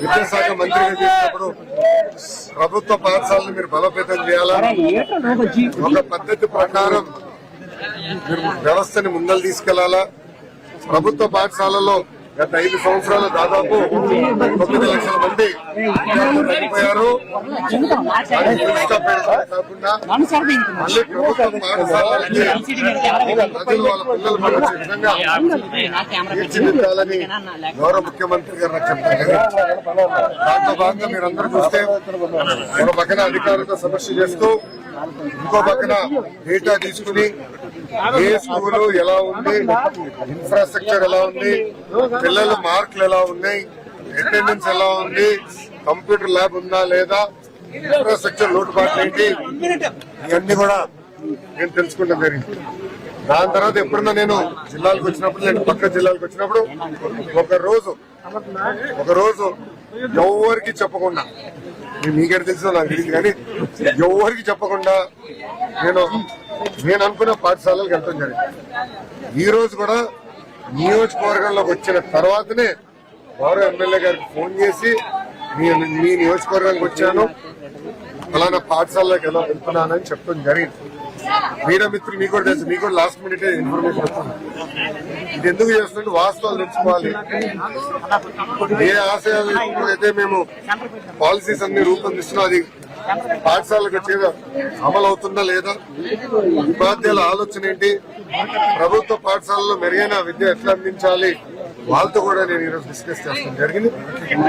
విద్యాశాఖ మంత్రిగా చేసినప్పుడు ప్రభుత్వ పాఠశాలను మీరు బలోపేతం చేయాలా? ఒక పద్ధతి ప్రకారం మీరు వ్యవస్థని ముందలు తీసుకెళ్ళాలా? ప్రభుత్వ పాఠశాలలో గత ఐదు సంవత్సరాల దాదాపు తొమ్మిది లక్షల మంది చనిపోయారు. కాకుండా మళ్ళీ ప్రజలు వాళ్ళ పిల్లలు విధంగా తీర్చిదిద్దాలని గౌరవ ముఖ్యమంత్రి గారు నాకు చెప్పారు. దాంట్లో భాగంగా మీరందరూ చూస్తే ఒక పక్కన అధికారులతో సమస్య చేస్తూ ఇంకో పక్కన డేటా తీసుకుని ఏ స్కూలు ఎలా ఉంది? ఇన్ఫ్రాస్ట్రక్చర్ ఎలా ఉంది? పిల్లల మార్కులు ఎలా ఉన్నాయి? అటెండెన్స్ ఎలా ఉంది? కంప్యూటర్ ల్యాబ్ ఉందా లేదా? ఇన్ఫ్రాస్ట్రక్చర్ లోటుపాట్లు ఏంటి? ఇవన్నీ కూడా నేను తెలుసుకుంటాం జరిగింది దాని తర్వాత ఎప్పుడన్నా నేను జిల్లాలకు వచ్చినప్పుడు నేను పక్క జిల్లాలకు వచ్చినప్పుడు ఒక రోజు ఒక రోజు ఎవరికి చెప్పకుండా మీ- తెలుసు నాకు తెలియదు కానీ ఎవరికి చెప్పకుండా నేను నేను అనుకున్న పాఠశాలలకు వెళ్తాం జరిగింది. ఈ రోజు కూడా నియోజకవర్గంలోకి వచ్చిన తర్వాతనే వారు ఎమ్మెల్యే గారికి ఫోన్ చేసి మీ మీ నియోజకవర్గానికి వచ్చాను అలానే పాఠశాలలోకి ఎలా వెళ్తున్నానని చెప్పడం జరిగింది. మీడియా మిత్రులు మీకు కూడా తెలుసు మీకు కూడా లాస్ట్ మినిట్ ఇన్ఫర్మేషన్ వస్తుంది ఇది ఎందుకు చేస్తుంటే వాస్తవాలు తెలుసుకోవాలి. ఏ ఆశయాలు అయితే మేము పాలసీస్ అన్ని రూపొందిస్తున్నాం. అది పాఠశాలకు వచ్చేదా అమలు అవుతుందా లేదా? ఉపాధ్యాయుల ఆలోచన ఏంటి? ప్రభుత్వ పాఠశాలలో మెరుగైన విద్య ఎట్లా అందించాలి? వాళ్ళతో కూడా నేను ఈరోజు డిస్కస్ చేస్తాను జరిగింది.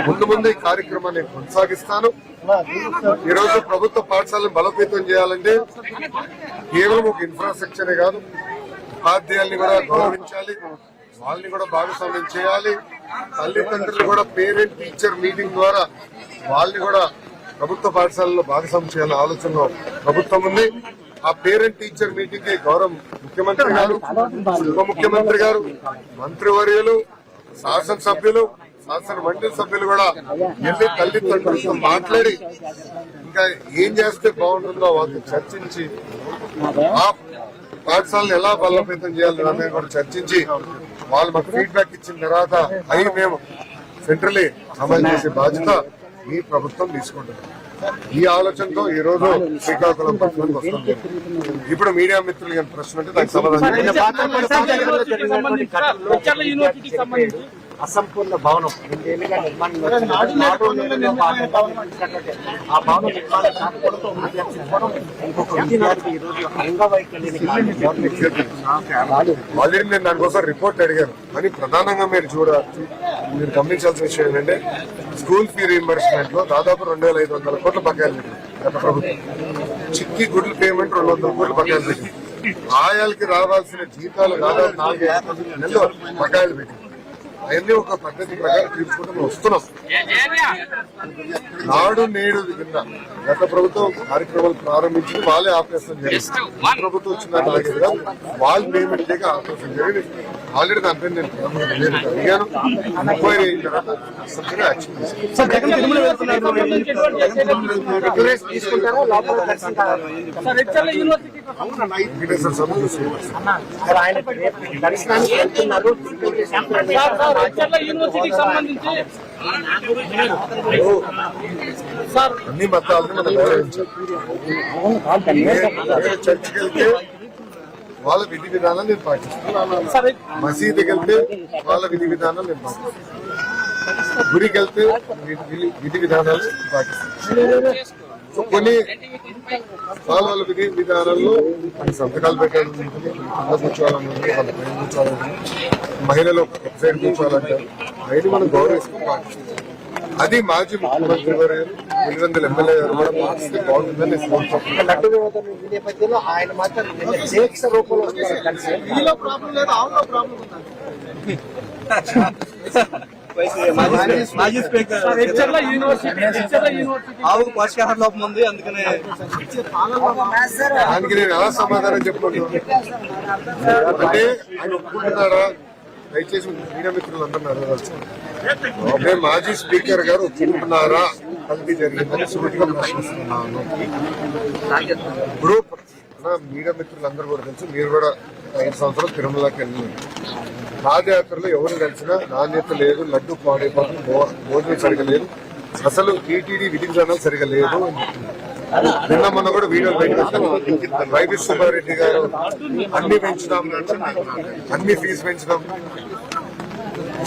ముందు ముందు ఈ కార్యక్రమాన్ని కొనసాగిస్తాను. ఈ రోజు ప్రభుత్వ పాఠశాలను బలోపేతం చేయాలంటే కేవలం ఒక ఇన్ఫ్రాస్ట్రక్చరే కాదు ఉపాధ్యాయుల్ని కూడా గౌరవించాలి వాళ్ళని కూడా భాగస్వామ్యం చేయాలి తల్లిదండ్రులు కూడా పేరెంట్ టీచర్ మీటింగ్ ద్వారా వాళ్ళని కూడా ప్రభుత్వ పాఠశాలలో భాగస్వామ్యం చేయాలనే ఆలోచనలో ప్రభుత్వం ఉంది. ఆ పేరెంట్ టీచర్ మీటింగ్కి గౌరవం ముఖ్యమంత్రి గారు ఉప ముఖ్యమంత్రి గారు మంత్రివర్యులు శాసనసభ్యులు శాసన మండలి సభ్యులు కూడా వెళ్ళి తల్లిదండ్రులతో మాట్లాడి ఇంకా ఏం చేస్తే బాగుంటుందో వాళ్ళు చర్చించి ఆ పాఠశాలను ఎలా బలోపేతం చేయాలి అనేది కూడా చర్చించి వాళ్ళు మాకు ఫీడ్బ్యాక్ ఇచ్చిన తర్వాత అవి మేము సెంట్రలీ అమలు చేసే బాధ్యత ఈ ప్రభుత్వం తీసుకుంటుంది. ఈ ఆలోచనతో ఈ రోజు శ్రీకాకుళం పట్టణానికి వస్తుంది ఇప్పుడు మీడియా మిత్రులు ప్రశ్న అంటే దానికి సమాధానం అసంపూర్ణ భవనం. రెండేళ్ళుగా నిర్మాణం ఆ భవనం నిర్మాణం కాకపోవడంతో విద్యార్థించడం ఇంకొక విద్యార్థి ఈ రోజు అంగవైకల్యాన్ని ఆల్రెడీ నేను దానికోసం రిపోర్ట్ అడిగాను. కానీ ప్రధానంగా మీరు చూడ మీరు గమనించాల్సిన విషయం ఏంటంటే స్కూల్ ఫీ రీఎంబర్స్మెంట్లో దాదాపు రెండు వేల ఐదు వందల కోట్ల బకాయిలు పెట్టింది గత ప్రభుత్వం. చిక్కి గుడ్ల పేమెంట్ రెండు వందల కోట్ల బకాయిలు పెట్టింది. ఆయాలకి రావాల్సిన జీతాలు దాదాపు నాలుగు నెలలు బకాయిలు పెట్టింది. అవన్నీ ఒక పద్ధతి ప్రకారం తీసుకుంటూ మేము వస్తున్నాం. నాడు నేడు కింద గత ప్రభుత్వం కార్యక్రమాలు ప్రారంభించి వాళ్ళే ఆపరేషన్ జరిగింది ఈ ప్రభుత్వం వచ్చిన వాళ్ళు పేమెంట్ లేక ఆపరేషన్ జరిగింది ఆల్రెడీ దానిపై నేను అడిగాను. ఎంక్వైరీ అయిన తర్వాత యాక్షన్ అన్ని. మతాలను మనం గౌరవించాలి. ఏ చర్చికి వెళ్తే వాళ్ళ విధి విధానం నేను పాటిస్తాను సార్ మసీదుకి వెళ్తే వాళ్ళ విధి విధానం నేను పాటిస్తాను గుడికి వెళ్తే విధి విధానాలు పాటిస్తాను కొన్ని వాళ్ళ వాళ్ళ విధి విధానాల్లో సంతకాలు పెట్టాలి కింద కూర్చోవాలని వాళ్ళ పైన కూర్చోవాలని మహిళలు ఒక సైడ్ కూర్చోవాలంటారు అయితే మనం గౌరవిస్తూ పాటిస్తాం అది మాజీ ముఖ్యమంత్రి గారు పులివెందుల ఎమ్మెల్యే గారు కూడా పాటిస్తే బాగుంటుందని ఆవుకు పోషకాహార లోపం ఉంది అందుకనే దానికి నేను ఎలా సమాధానం చెప్పుకుంటున్నాను అంటే ఆయన ఒప్పుకుంటున్నారా? దయచేసి మీడియా మిత్రులు అందరూ అడగవచ్చు ఓకే మాజీ స్పీకర్ గారు ఒప్పుకుంటున్నారా? కలిపి జరిగిందని సూటిగా ప్రశ్నిస్తున్నాను. ఇప్పుడు మీడియా మిత్రులందరూ కూడా తెలుసు. మీరు కూడా ఐదు సంవత్సరాలు తిరుమలకి వెళ్ళినారు పాదయాత్రలో ఎవరు కలిసినా నాణ్యత లేదు లడ్డు పాడైపోతుంది భోజనం సరిగా లేదు. అసలు టీటీడీ విధి సరిగా లేదు నిన్న మొన్న కూడా వీడియో పెట్టిన వైవి సుబ్బారెడ్డి గారు అన్ని పెంచుదాం అన్ని ఫీజు పెంచుదాం.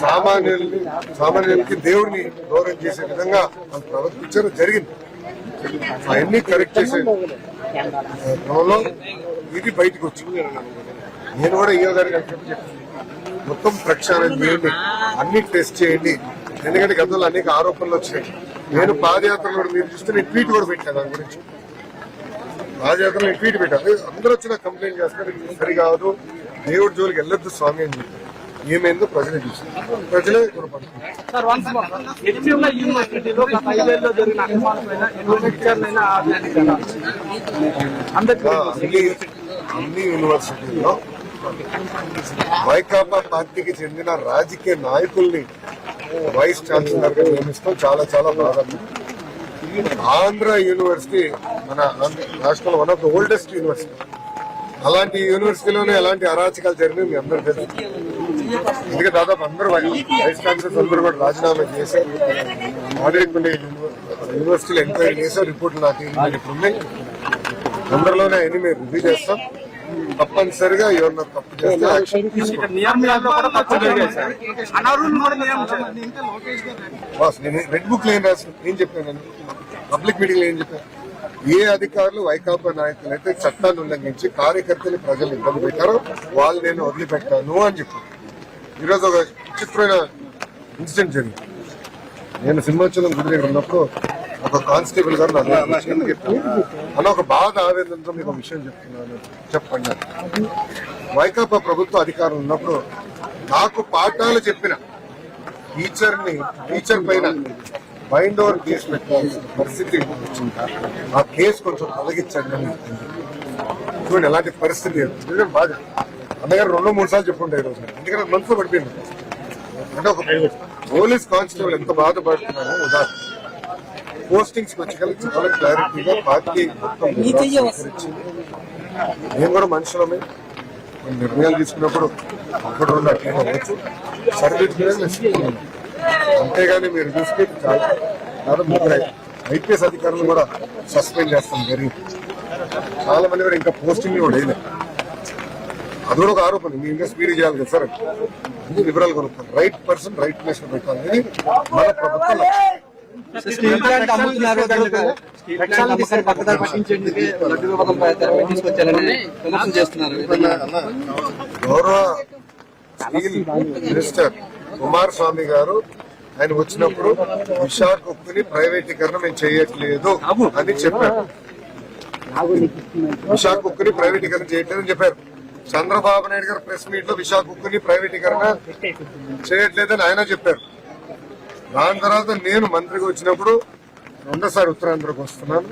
సామాన్యుల్ని సామాన్యులకి దేవుడిని గౌరవం చేసే విధంగా వాళ్ళు ప్రవర్తించడం జరిగింది. అవన్నీ కరెక్ట్ చేసే క్రమంలో ఇది బయటకు వచ్చింది. నేను కూడా ఈయో గారికి చెప్పి మొత్తం ప్రక్షాళన చేయండి. అన్ని టెస్ట్ చేయండి. ఎందుకంటే గతంలో అనేక ఆరోపణలు వచ్చాయి నేను పాదయాత్రలో కూడా మీరు చూస్తే నేను ట్వీట్ కూడా పెట్టాను దాని గురించి. పాదయాత్రలో నేను ట్వీట్ పెట్టాను. అందరూ వచ్చిన కంప్లైంట్ చేస్తారు. ఇది సరికాదు. దేవుడి జోలికి వెళ్ళొద్దు స్వామి అని చెప్పారు. ఏమైందో ప్రజలే చూస్తారు ప్రజలే అన్ని యూనివర్సిటీల్లో వైకాపా పార్టీకి చెందిన రాజకీయ నాయకుల్ని వైస్ ఛాన్సలర్గా నియమిస్తాం చాలా చాలా బాధ ఆంధ్ర యూనివర్సిటీ మన ఆంధ్ర రాష్ట్రంలో one of the oldest university అలాంటి యూనివర్సిటీలోనే ఎలాంటి అరాచకాలు జరిగినాయి మీ అందరూ తెలుసు. ఎందుకంటే దాదాపు అందరూ వైస్ ఛాన్సలర్స్ అందరూ కూడా రాజీనామా చేశారు ఆడిట్ ఉండే యూనివర్సిటీలో ఎంక్వైరీ చేశారు రిపోర్ట్లు నాకు ఇప్పుడు ఉన్నాయి. తొందరలోనే అన్ని మేము రివ్యూ చేస్తాం. తప్పనిసరిగా ఎవరన్నా తప్పు చేస్తే యాక్షన్ బాస్ నేను రెడ్ బుక్లో ఏం రాసిన ఏం చెప్పాను పబ్లిక్ మీటింగ్లో ఏం చెప్పాను? ఏ అధికారులు వైకాపా నాయకులు అయితే చట్టాన్ని ఉల్లంఘించి కార్యకర్తలు ప్రజలు ఇబ్బంది పెట్టారో వాళ్ళు నేను వదిలిపెట్టాను అని చెప్పాను ఈరోజు ఒక విచిత్రమైన ఇన్సిడెంట్ జరిగింది. నేను సింహాచలం గుడి దగ్గర ఉన్నప్పుడు ఒక కానిస్టేబుల్ గారు నా? అన్న ఒక బాధ ఆవేదనతో మీకు ఒక విషయం చెప్తున్నాను. చెప్పండి. వైకాపా ప్రభుత్వ అధికారం ఉన్నప్పుడు నాకు పాఠాలు చెప్పిన టీచర్ని టీచర్ పైన బైండ్ ఓవర్ కేసు పెట్టాల్సిన పరిస్థితి వచ్చింది? ఆ కేసు కొంచెం తొలగించండి అని చూడండి ఎలాంటి పరిస్థితి బాగా అన్నగారు రెండు మూడు సార్లు చెప్పుంటే ఈ రోజు ఎందుకంటే మనసులో పడిపోయింది. అంటే ఒక పోలీస్ కానిస్టేబుల్ ఎంత బాధపడుతున్నారో ఉదాహరణ. పోస్టింగ్స్ వచ్చి చాలా క్లారిటీగా పార్టీ మొత్తం మేము కూడా మనుషులమే. నిర్ణయాలు తీసుకున్నప్పుడు అక్కడ ఉన్న అట్లే అవ్వచ్చు సరిదిద్దుకునే అంతేగాని మీరు చూస్తే చాలా దాదాపు ముగ్గురు ఐపీఎస్ అధికారులు కూడా సస్పెండ్ చేస్తాం జరిగింది. చాలా మంది కూడా ఇంకా పోస్టింగ్ కూడా వేయలేదు. అది కూడా ఒక ఆరోపణ. మీ ఇంకా స్పీడ్ చేయాలి కదా సార్. అన్ని వివరాలు కొనుక్కోండి రైట్ పర్సన్ రైట్ ప్లేస్లో పెట్టాలి. మన ప్రభుత్వం గౌరవ స్టీల్ మినిస్టర్ కుమారస్వామి గారు ఆయన వచ్చినప్పుడు విశాఖ ఉక్కుని ప్రైవేటీకరణ మేము చేయట్లేదు అని చెప్పారు. విశాఖ ఉక్కుని ప్రైవేటీకరణ చేయట్లేదని చెప్పారు. చంద్రబాబు నాయుడు గారు ప్రెస్ మీట్లో విశాఖ ఉక్కుని ప్రైవేటీకరణ చేయట్లేదని ఆయన చెప్పారు. దాని తర్వాత నేను మంత్రిగా వచ్చినప్పుడు రెండోసారి ఉత్తరాంధ్రకు వస్తున్నాను.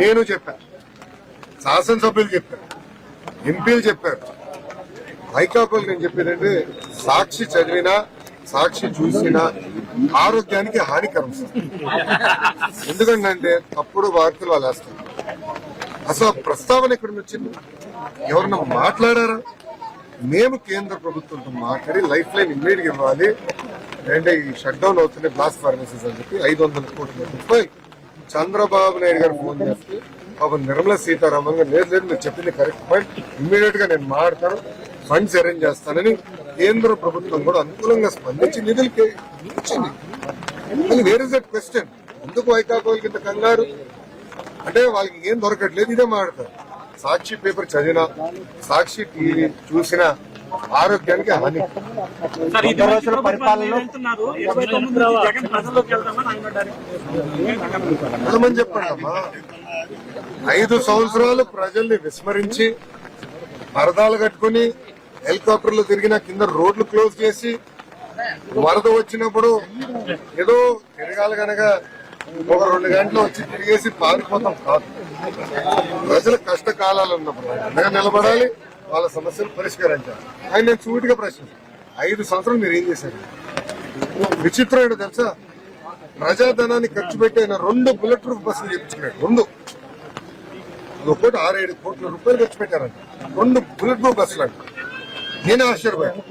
నేను చెప్పాను శాసనసభ్యులు చెప్పారు. ఎంపీలు చెప్పారు. వైకాపాలు నేను చెప్పేదంటే సాక్షి చదివినా సాక్షి చూసినా ఆరోగ్యానికి హానికరం సార్. ఎందుకంటే తప్పుడు వార్తలు వాళ్ళు వేస్తారు అసలు ఆ ప్రస్తావన ఎక్కడి నుంచి వచ్చింది ఎవరన్నా మాట్లాడారా? మేము కేంద్ర ప్రభుత్వంతో మాట్లాడి లైఫ్ లైన్ ఇమ్మీడియట్ ఇవ్వాలి. అంటే ఈ షట్ డౌన్ అవుతున్నాయి బ్లాస్ట్ ఫార్మసీస్ అని చెప్పి ఐదు వందల కోట్ల రూపాయలు చంద్రబాబు నాయుడు గారు ఫోన్ చేస్తే పాపం నిర్మలా సీతారామన్ గారు లేదు లేదు మీరు చెప్పింది కరెక్ట్ పాయింట్ ఇమ్మీడియట్గా నేను మాట్లాడతాను ఫండ్స్ అరేంజ్ చేస్తానని కేంద్ర ప్రభుత్వం కూడా అనుకూలంగా స్పందించి నిధులు ఇచ్చింది వేర్ ఇస్ దట్ క్వశ్చన్ ఎందుకు వైకాపా కింద కంగారు? అంటే వాళ్ళకి ఏం దొరకట్లేదు ఇదే మాట్లాడతారు. సాక్షి పేపర్ చదివినా సాక్షి టీవీ చూసినా ఆరోగ్యానికి హాని. సార్ ఇది రోజుల పరిపాలనలో వెళ్తున్నారు. ఇరవై తొమ్మిది నుంచి జగన్ ప్రజల్లోకి వెళ్తామని ఆయన డైరెక్ట్ వెళ్ళమని చెప్పండి అమ్మా ఐదు సంవత్సరాలు ప్రజల్ని విస్మరించి పరదాలు కట్టుకుని హెలికాప్టర్లు తిరిగిన కింద రోడ్లు క్లోజ్ చేసి వరద వచ్చినప్పుడు ఏదో తిరగాలి కనుక ఒక రెండు గంటలు వచ్చి తిరిగేసి పారిపోతాం కాదు. ప్రజల కష్టకాలాలు ఉన్నప్పుడు అండగా నిలబడాలి వాళ్ళ సమస్యలు పరిష్కరించాలి. ఆయన నేను సూటిగా ప్రశ్న ఐదు సంవత్సరాలు మీరు ఏం చేశారు? విచిత్రమైన తెలుసా? ప్రజాధనాన్ని ఖర్చు పెట్టి ఆయన రెండు బుల్లెట్ ప్రూఫ్ బస్సులు చేయించుకున్నాడు. రెండు. ఒకటి ఆరు ఏడు కోట్ల రూపాయలు ఖర్చు పెట్టారంట. రెండు బుల్లెట్ ప్రూఫ్ బస్సులు అంట. నేనే ఆశ్చర్యపోయాను.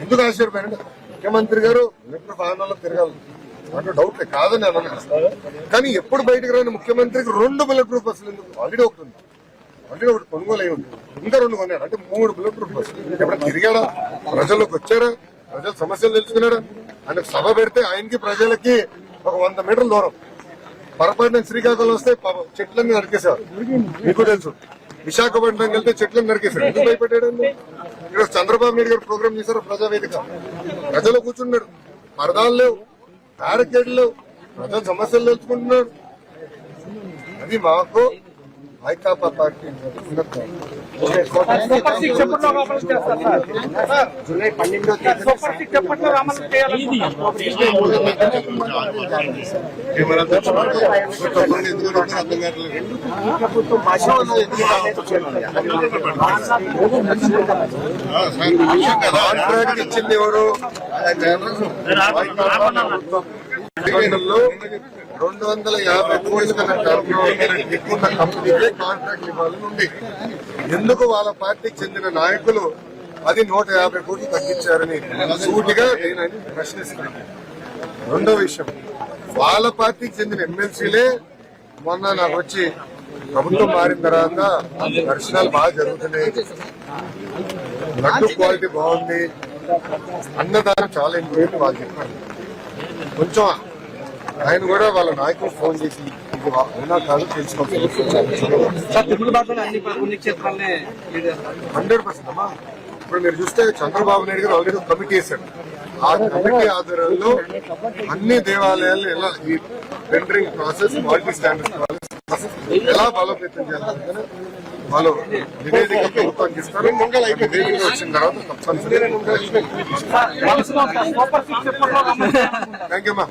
ఎందుకు ఆశ్చర్యపోయారంటే ముఖ్యమంత్రి గారు ఎలక్ట్రిక్ వాహనాల్లో తిరగాలి. అంటే డౌట్ లేదు కాదని అనలేదు కానీ ఎప్పుడు బయటకు రాని ముఖ్యమంత్రికి రెండు బుల్లెట్ ప్రూఫ్ బస్సులు ఎందుకు? ఆల్రెడీ ఒకటి ఉంది. ఆల్రెడీ ఒకటి కొనుగోలు అయి ఉంది. ఇంకా రెండు కొన్నాడు. అంటే మూడు బుల్లెట్ ప్రూఫ్ బస్సులు ఎప్పుడు తిరిగాడా? ప్రజల్లోకి వచ్చారా ప్రజల సమస్యలు తెలుసుకున్నాడా? ఆయన సభ పెడితే ఆయనకి ప్రజలకి ఒక వంద మీటర్ల దూరం. పొరపాటున శ్రీకాకుళం వస్తే పాపం చెట్లన్నీ నరికేశారు మీకు తెలుసు. విశాఖపట్నం వెళ్తే చెట్లను నరికేశారు ఎందుకు భయపెట్టాడు ఇక్కడ చంద్రబాబు నాయుడు గారు ప్రోగ్రామ్ చేశారు? ప్రజావేదిక. ప్రజలు కూర్చున్నాడు పరదాలు లేవు. బ్యారికేడ్లు లేవు ప్రజల సమస్యలు తెలుసుకుంటున్నారు. అది మాకు వైకాపా పార్టీ జూలై పన్నెండో ప్రభుత్వం కాంట్రాక్ట్ ఇచ్చింది ఎవరు ఎన్నికల్లో రెండు వందల యాభై కోట్ల కన్నా ఎక్కువ కంపెనీకే కాంట్రాక్ట్ ఇవ్వాలని ఉంది. ఎందుకు వాళ్ళ పార్టీకి చెందిన నాయకులు అది నూట యాభై కోట్లు తగ్గించారని సూటిగా నేను ప్రశ్నిస్తున్నాను. రెండో విషయం వాళ్ళ పార్టీకి చెందిన ఎమ్మెల్సీలే మొన్న నాకు వచ్చి ప్రభుత్వం మారిన తర్వాత దర్శనాలు బాగా జరుగుతున్నాయి. లడ్డు క్వాలిటీ బాగుంది. అన్నదానం చాలా ఇంపార్టెంట్ వాళ్ళు చెప్పారు. కొంచెం ఆయన కూడా వాళ్ళ నాయకులు ఫోన్ చేసి ఇది అవునా కాదు తెలుసుకోవాలి హండ్రెడ్ పర్సెంట్ అమ్మా. ఇప్పుడు మీరు చూస్తే చంద్రబాబు నాయుడు గారు ఆల్రెడీ కమిటీ వేశారు. ఆ కమిటీ ఆధ్వర్యంలో అన్ని దేవాలయాలు ఎలా ఈ టెండరింగ్ ప్రాసెస్ క్వాలిటీ స్టాండర్డ్స్ ఎలా బలోపేతం చేయాలి? వాళ్ళు నివేదిక ప్రభుత్వానికి ఇస్తారు. నివేదిక వచ్చిన తర్వాత థ్యాంక్ యూ అమ్మా